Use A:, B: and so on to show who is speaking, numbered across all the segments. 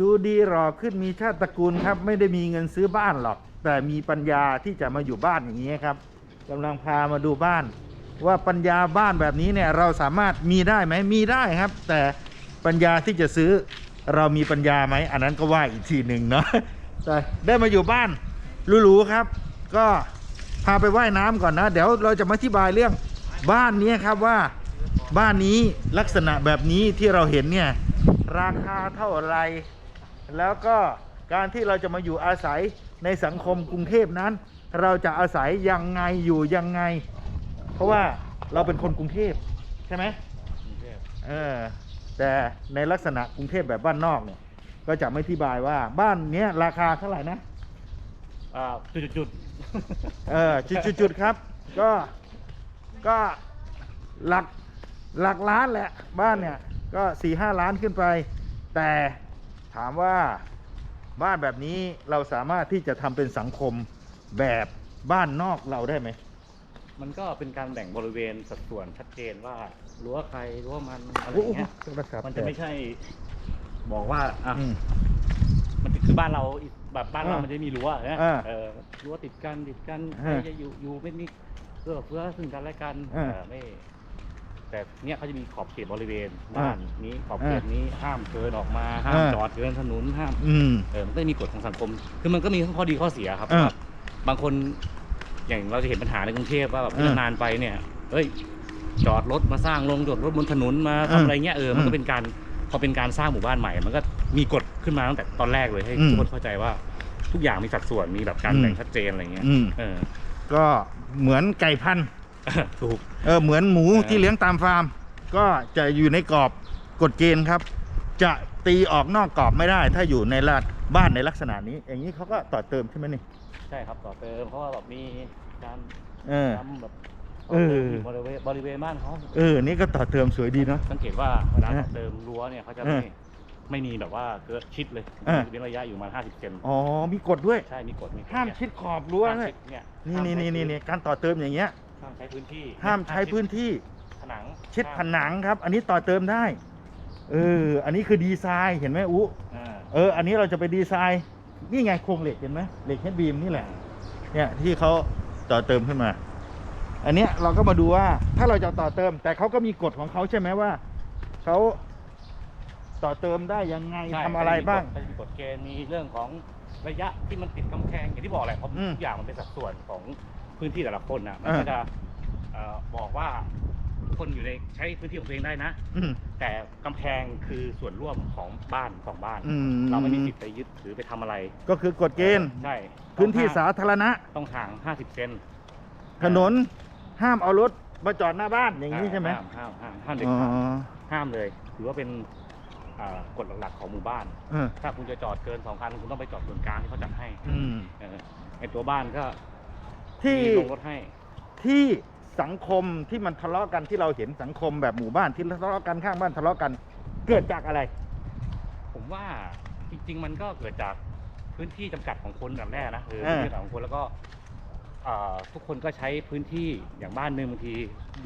A: ดูดีหรอขึ้นมีชาติตระกูลครับ ไม่ได้มีเงินซื้อบ้านหรอก แต่มีปัญญาที่จะมาอยู่บ้านอย่างนี้ครับกำลังพามาดูบ้าน ว่าปัญญาบ้านแบบนี้เนี่ยเราสามารถมีได้ไหมมีได้ครับ แต่ปัญญาที่จะซื้อเรามีปัญญาไหมอันนั้นก็ว่าอีกทีหนึ่งเนาะแต่ได้มาอยู่บ้านหรูๆครับ ก็พาไปว่ายน้ำก่อนนะ เดี๋ยวเราจะมาอธิบายเรื่องบ้านนี้ครับว่าบ้านนี้ลักษณะแบบนี้ที่เราเห็นเนี่ยราคาเท่าไหร แล้วก็การที่เราจะมาอยู่อาศัยในสังคมกรุงเทพนั้น เราจะอาศัยยังไงอยู่ยังไง เพราะว่าเราเป็นคนกรุงเทพใช่ไหมเออแต่ในลักษณะกรุงเทพแบบบ้านนอกเนี่ย ก็จะไม่อธิบายว่าบ้านเนี้ยราคาเท่าไหร่นะ
B: อ่าจุดจุด
A: เออจุดๆๆครับ ก็ก็หลักหลักล้านแหละบ้านเนี่ย ก็สี่ห้าล้านขึ้นไป แต่ ถามว่าบ้านแบบนี้เราสามารถที่จะทำเป็นสังคมแบบบ้านนอกเราได้ไหม
B: มันก็เป็นการแบ่งบริเวณสัดส่วนชัดเจนว่ารั้วใครรั้วมันอะไรอย่างเงี้ย
A: โทรศัพท์
B: มันจะไม่ใช่ บอกว่าอะ
A: อืม
B: มันคือบ้านเราอีกแบบบ้านเรา
A: อ่า
B: มันจะมีรั้วนะ
A: อ่า
B: เออรั้วติดกันติดกัน
A: อ่า
B: ใครจะอยู่อยู่ไม่มีเพื่อเพื่อซึ่งกันและกัน
A: อ่า
B: เออไม่ แต่เนี่ยเขาจะมีขอบเขตบริเวณ
A: อ่า
B: บ้านนี้ขอบเขต
A: อ่านี้
B: นี้ห้ามเกินออกมาห้าม
A: อ่า
B: จอดเกินถนนห้าม
A: อืม
B: เออมันก็จะมีกฎของสังคม คือมันก็มีทั้งข้อดีข้อเสียครับ
A: อ่า
B: แบบบางคนอย่างเราจะเห็นปัญหาในกรุงเทพว่าแบบ
A: อ่านา
B: นๆไปเนี่ยเอ้ยจอดรถมาสร้างลงจอดรถบนถนนมา
A: อ่า
B: ทำอะไรเงี้ยเออมัน
A: อื
B: ก็
A: ม
B: เป็นการพอเป็นการสร้างหมู่บ้านใหม่ มันก็มีกฎขึ้นมาตั้งแต่ตอนแรกเลยให้
A: อืม
B: ทุกคนเข้าใจว่าทุกอย่างมีสัดส่วนมีแบบการ
A: อืม
B: แบ่งชัดเจนอะไรเงี้ย
A: อืม
B: เออ
A: ก็เหมือนไก่พันธุ์
B: ถูก
A: เออเหมือนหมู
B: เออ
A: ที่เลี้ยงตามฟาร์ม ก็จะอยู่ในกรอบกฎเกณฑ์ครับ จะตีออกนอกกรอบไม่ได้ ถ้าอยู่ในลาดบ้านในลักษณะนี้ อย่างนี้เขาก็ต่อเติมใช่ไหมนี่
B: ใช่ครับต่อเติมเพราะว่าแบบมีการ
A: เออ
B: ทำแบบ
A: เออ
B: บริเวณบริเวณบ้านเขา
A: เออ นี่ก็ต่อเติมสวยดีเนาะ
B: สังเกตว่าเวลา
A: เออ
B: ต่อเติมรั้วเนี่ยเขาจะ
A: เอ
B: ไม่
A: อ
B: ไม่มีแบบว่าเกิดชิดเลย
A: เออ
B: เว้นระยะอยู่ประมาห้าสิบเซน
A: อ๋อมีกฎด้วย
B: ใช่มีกฎมีกฎ
A: ห้าม
B: เนี่ย
A: ชิดขอบรั้ว
B: ห้าม
A: เลย
B: ชิดเนี่ย
A: นี่
B: ห้าม
A: นี่
B: ใช้
A: นี่นี่นี่การต่อเติมอย่างเงี้ย
B: ห้ามใช้พื้นที่
A: ห้ามใช้พื้นที่
B: ผนัง
A: ชิดผนังครับ อันนี้ต่อเติมได้เอออันนี้คือดีไซน์เห็นไหมอุ
B: อ่า
A: เออ อันนี้เราจะไปดีไซน์นี่ไงโครงเหล็กเห็นไหมเหล็กเฮดบีมนี่แหละ เนี่ยที่เขาต่อเติมขึ้นมา อันเนี้ยเราก็มาดูว่าถ้าเราจะต่อเติม แต่เขาก็มีกฎของเขาใช่ไหมว่าเขาต่อเติมได้ยังไง
B: ใช่
A: ทำอะไรบ้าง
B: ก็จะมีกฎเกณฑ์มีเรื่องของระยะที่มันติดกำแพงอย่างที่บอกแหละเพราะ
A: อืม
B: ทุกอย่างมันเป็นสัดส่วนของ พื้นที่แต่ละคนอะมัน
A: อ่า
B: ก็จะเอ่อบอกว่าทุกคนอยู่ในใช้พื้นที่ของตัวเองได้นะ
A: อืม
B: แต่กำแพงคือส่วนร่วมของบ้านสองบ้าน
A: อืม
B: เราไม่มีสิทธิ์ไปยึดถือไปทำอะไร
A: ก็คือกฎเกณฑ์
B: ใช่
A: พื้นที่
B: ต้อง
A: สา
B: ห่าง
A: ธารณะ
B: ต้องห่าง 50 เซน
A: ถนนห้ามเอารถมาจอดหน้าบ้านอย่างนี้ใช่ไหม
B: ห้ามห้ามห้ามห้ามเด็ด
A: อ๋อ
B: ขาดห้ามเลย ถือว่าเป็นอ่ากฎหลักๆของหมู่บ้าน
A: เออ
B: ถ้าคุณจะจอดเกินสองคันคุณต้องไปจอดส่วนกลางที่เขาจัดให้
A: อืม
B: เออไอตัวบ้านก็
A: ที่
B: มีลงรถให้
A: ที่สังคมที่มันทะเลาะกันที่เราเห็นสังคมแบบหมู่บ้านที่ทะเลาะกันข้างบ้านทะเลาะกัน เกิดจากอะไร
B: ผมว่าจริง ๆ มันก็เกิดจากพื้นที่จำกัดของคนแบบแรกนะคือ
A: เออ
B: พื้นที่จำกัดของคนแล้วก็อ่าทุกคนก็ใช้พื้นที่อย่างบ้านหนึ่งบางที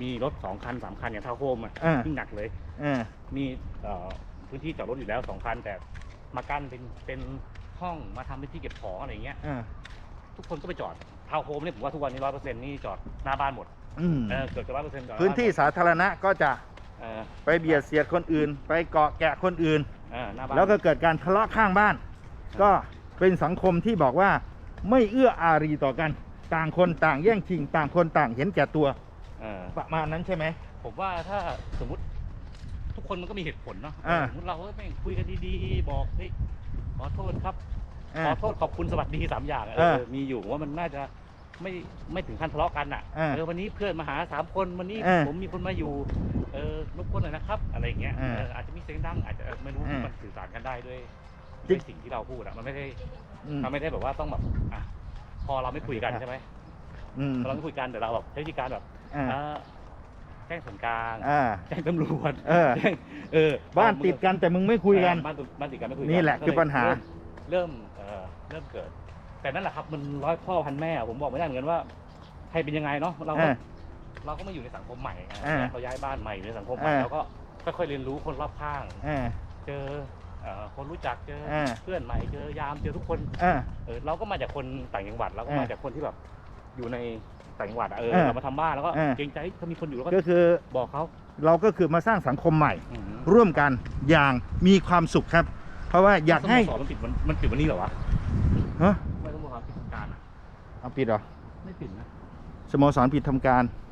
B: มีรถสองคันสามคันอย่างทาวน์โฮมอะ
A: อ่า
B: ยิ่งหนักเลย
A: เออ
B: มีเอ่อพื้นที่จอดรถอยู่แล้วสองคันแต่มากั้นเป็นเป็นห้องมาทำเป็นที่เก็บของอะไรเงี้ย
A: เออ
B: ทุกคนก็ไปจอดทาวน์โฮมเนี่ยผมว่าทุกวันนี้ร้อยเปอร์เซ็นต์นี่จอดหน้าบ้านหมด
A: อืม
B: เออเกือบจะร้อยเปอร์เซ็นต์จอดหา
A: พื้นที่
B: บ้า
A: สาธารณะก็จะ
B: เออ
A: ไปเบียดเสียดคนอื่น ไปเกาะแกะคนอื่น
B: เออหน้าบ้าน
A: แล้วก็เกิดการทะเลาะข้างบ้าน ก็เป็นสังคมที่บอกว่าไม่เอื้ออารีต่อกัน ต่างคนต่างแย่งชิง ต่างคนต่างเห็นแก่ตัว
B: เออ
A: ประมาณนั้นใช่ไหม
B: ผมว่าถ้าสมมติทุกคนมันก็มีเหตุผลเนาะ
A: อ่า
B: สมมติเราก็แม่งคุยกันดีๆ บอกเฮ้ยขอโทษครับ
A: อ่า
B: ขอโทษขอบคุณสวัสดีสามอย่างเอ
A: เอ
B: อ
A: อ
B: มีอยู่ผมว่ามันน่าจะไม่ไม่ถึงขั้นทะเลาะกันอะ
A: เออ
B: เออวันนี้เพื่อนมาหาสามคนวันนี้
A: เออ
B: ผมมีคนมาอยู่เออรบกวนหน่อยนะครับ อะไรอย่างเงี้ย
A: เออ
B: เอออาจจะมีเสียงดังอาจจะเออไม่รู้
A: เออ
B: มันสื่อสารกันได้ด้วย
A: จริ
B: ด้วย
A: ง
B: สิ่งที่เราพูดอะมันไม่ได้
A: อืม
B: มันไม่ได้แบบว่าต้องแบบอะพอเราไม่คุยกันใช่ไหม
A: อืม
B: พอเราไม่คุยกันแต่เราแบบใช้วิธีการแบบ
A: อ่า
B: อ่าแจ้งส่วนกลาง
A: อ่า
B: แจ้งตำรวจ
A: เออ
B: แจ้งเออ
A: บ้านติดกันแต่มึงไม่คุยกัน
B: เออบ้านติดบ้านติดกันไม่คุยกั
A: นี่แหละคือปัญหา
B: เริ่ม เริ่มเอ่อเริ่มเกิด แต่นั่นแหละครับมันร้อยพ่อพันแม่ผมบอกไม่ได้เหมือนกันว่าใครเป็นยังไงเนาะเราก็
A: เออ
B: เราก็มาอยู่ในสังคมใหม่ไง
A: เออ
B: เราย้ายบ้านใหม่อยู่ในสังคมใหม่
A: เออ
B: เราก็ค่อยๆเรียนรู้คนรอบข้าง
A: อ่า
B: เจอเอ่อคนรู้จักเจอ
A: เออ
B: เพื่อนใหม่เจอยามเจอทุกคน
A: อ่า
B: เออเราก็มาจากคนต่างจังหวัดเราก็
A: เออ
B: มาจากคนที่แบบอยู่ในต่างจังหวัดอะเออ
A: เออ
B: เรามาทำบ้านแล้วก็
A: เออ
B: เกรงใจถ้ามีคนอยู่แล้วก็
A: ก็คือ
B: บอกเขา
A: เราก็คือมาสร้างสังคมใหม่
B: อืม
A: ร่วมกันอย่างมีความสุขครับเพ ราะว่าอยากให้
B: สโมสรมันปิดวันมันปิดวันนี้เหรอวะ
A: ฮะ
B: ไม่ต้องบอกครับปิดทำการอะ
A: เอาปิดเหรอ
B: ไม่ปิดนะ
A: สโมสรปิดทำการ
B: เ